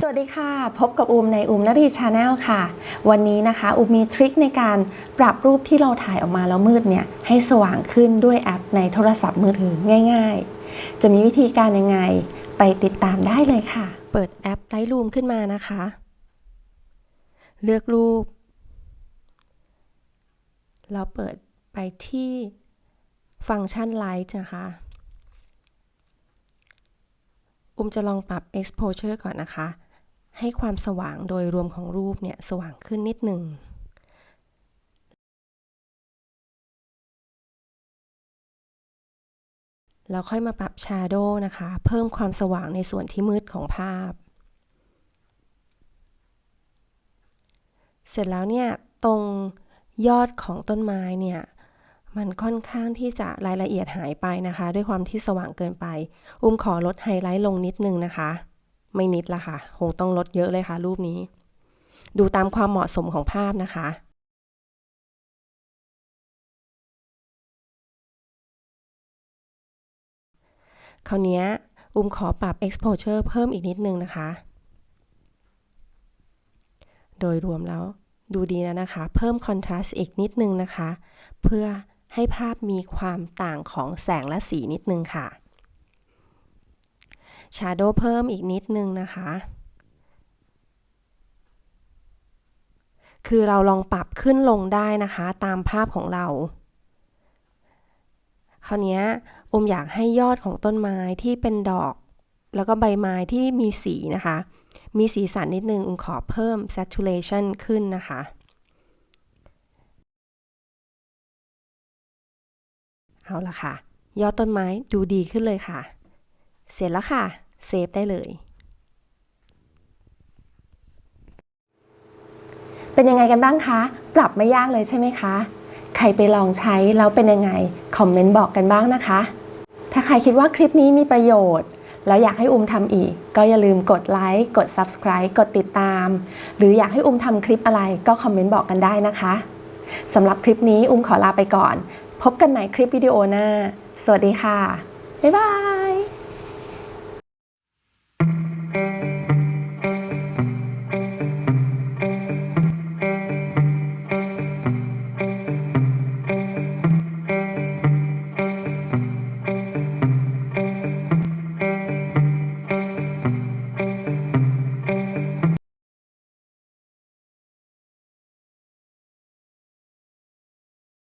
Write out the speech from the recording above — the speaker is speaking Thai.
สวัสดีค่ะ พบกับอูมในอูมนรีชาแนลค่ะ วันนี้นะคะอูมมีทริคในการปรับรูปที่เราถ่ายออกมาแล้วมืดเนี่ยให้สว่างขึ้นด้วยแอปในโทรศัพท์มือถือง่าย ๆ จะมีวิธีการยังไงไปติดตามได้เลยค่ะ เปิดแอป Lightroom ขึ้นมานะคะ เลือกรูป เราเปิดไปที่ฟังก์ชัน Light นะคะอุ้มจะลองปรับ exposure ก่อนนะคะ ให้ความสว่างโดยรวมของรูปเนี่ยสว่างขึ้นนิดหนึ่งแล้วค่อยมาปรับ shadow นะคะ เพิ่มความสว่างในส่วนที่มืดของภาพ เสร็จแล้วเนี่ย ตรงยอดของต้นไม้เนี่ย มันค่อนข้างที่จะรายละเอียดหายไปนะคะ ด้วยความที่สว่างเกินไป อุ้มขอลดไฮไลท์ลงนิดนึงนะคะ ไม่นิดละค่ะ คงต้องลดเยอะเลยค่ะ รูปนี้ ดูตามความเหมาะสมของภาพนะคะคราวนี้อุ้มขอปรับ exposure เพิ่มอีกนิดนึงนะคะ โดยรวมแล้วดูดีแล้วนะคะ เพิ่ม contrast อีกนิดนึงนะคะ เพื่อให้ภาพมีความต่างของแสงและสีนิดนึงค่ะ Shadow เพิ่มอีกนิดนึงนะคะ คือเราลองปรับขึ้นลงได้นะคะตามภาพของเรา คราวนี้อมอยากให้ยอดของต้นไม้ที่เป็นดอก แล้วก็ใบไม้ที่มีสีนะคะ มีสีสันนิดนึงอมขอเพิ่ม saturation ขึ้นนะคะเอาละค่ะ ยอดต้นไม้ดูดีขึ้นเลยค่ะ เสร็จแล้วค่ะเซฟได้เลย เป็นยังไงกันบ้างคะ ปรับไม่ยากเลยใช่ไหมคะ ใครไปลองใช้แล้วเป็นยังไง คอมเมนต์บอกกันบ้างนะคะ ถ้าใครคิดว่าคลิปนี้มีประโยชน์ แล้วอยากให้อุ้มทำอีก ก็อย่าลืมกดไลค์ กด Subscribe กดติดตาม หรืออยากให้อุ้มทำคลิปอะไรก็คอมเมนต์บอกกันได้นะคะสำหรับคลิปนี้อุ้มขอลาไปก่อน พบกันใหม่คลิปวิดีโอหน้า สวัสดีค่ะ บ๊ายบาย